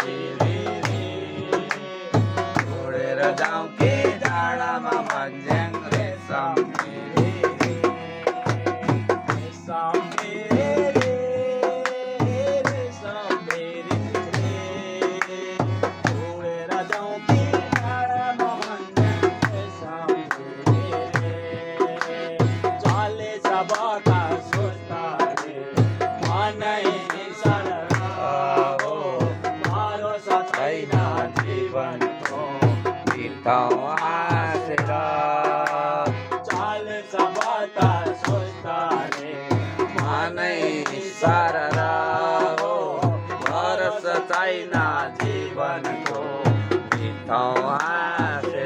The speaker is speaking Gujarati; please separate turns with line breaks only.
Jesus. થઈના જીવન ગીતો આશરા
ચાલ સબાતા સોચતા રે
માને સારા વરસ થઈના જીવન ગીતો આશરા